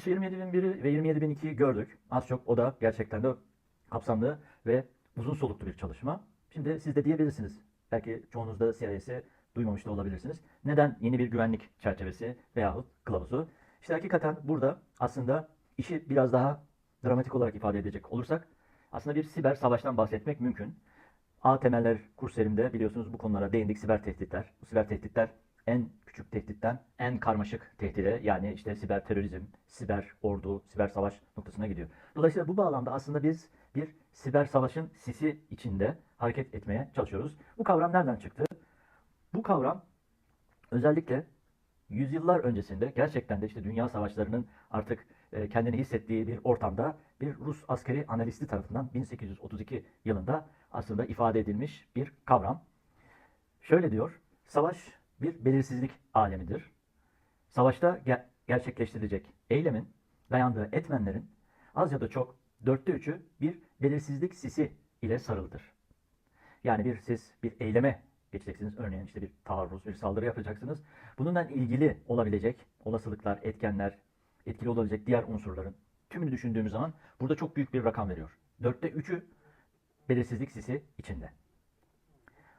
ISO 27001'i ve 27002'yi gördük. Az çok o da gerçekten de kapsamlı ve uzun soluklu bir çalışma. Şimdi siz de diyebilirsiniz. Belki çoğunuz da CIS'i duymamış da olabilirsiniz. Neden yeni bir güvenlik çerçevesi veyahut kılavuzu? İşte hakikaten burada aslında işi biraz daha dramatik olarak ifade edecek olursak aslında bir siber savaştan bahsetmek mümkün. A temeller kurserimde biliyorsunuz bu konulara değindik siber tehditler. Bu siber tehditler en küçük tehditten en karmaşık tehdide yani işte siber terörizm, siber ordu, siber savaş noktasına gidiyor. Dolayısıyla bu bağlamda aslında biz bir siber savaşın sisi içinde hareket etmeye çalışıyoruz. Bu kavram nereden çıktı? Bu kavram özellikle yüzyıllar öncesinde gerçekten de işte dünya savaşlarının artık e, kendini hissettiği bir ortamda bir Rus askeri analisti tarafından 1832 yılında aslında ifade edilmiş bir kavram. Şöyle diyor, savaş bir belirsizlik alemidir. Savaşta ge- gerçekleştirilecek eylemin dayandığı etmenlerin az ya da çok dörtte üçü bir belirsizlik sisi ile sarılıdır. Yani bir siz bir eyleme geçeceksiniz. Örneğin işte bir taarruz, bir saldırı yapacaksınız. Bununla ilgili olabilecek olasılıklar, etkenler, etkili olabilecek diğer unsurların tümünü düşündüğümüz zaman burada çok büyük bir rakam veriyor. Dörtte üçü belirsizlik sisi içinde.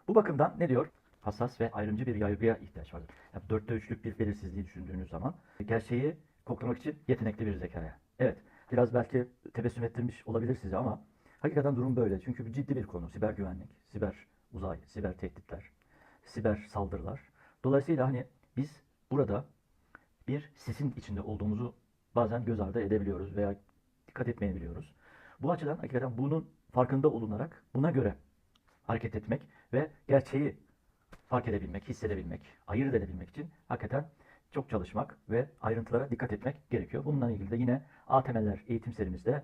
Bu bakımdan ne diyor? Hassas ve ayrımcı bir yargıya ihtiyaç vardır. Yani dörtte üçlük bir belirsizliği düşündüğünüz zaman gerçeği koklamak için yetenekli bir zekaya. Evet, biraz belki tebessüm ettirmiş olabilir size ama hakikaten durum böyle. Çünkü bu ciddi bir konu. Siber güvenlik, siber uzay, siber tehditler, siber saldırılar. Dolayısıyla hani biz burada bir sisin içinde olduğumuzu bazen göz ardı edebiliyoruz veya dikkat etmeyebiliyoruz. Bu açıdan hakikaten bunun farkında olunarak buna göre hareket etmek ve gerçeği fark edebilmek, hissedebilmek, ayırt edebilmek için hakikaten çok çalışmak ve ayrıntılara dikkat etmek gerekiyor. Bununla ilgili de yine A temeller eğitim serimizde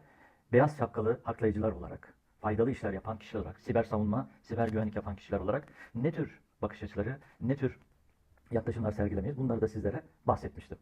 beyaz şapkalı haklayıcılar olarak, faydalı işler yapan kişiler olarak, siber savunma, siber güvenlik yapan kişiler olarak ne tür bakış açıları, ne tür yaklaşımlar sergilemeyiz bunları da sizlere bahsetmiştim.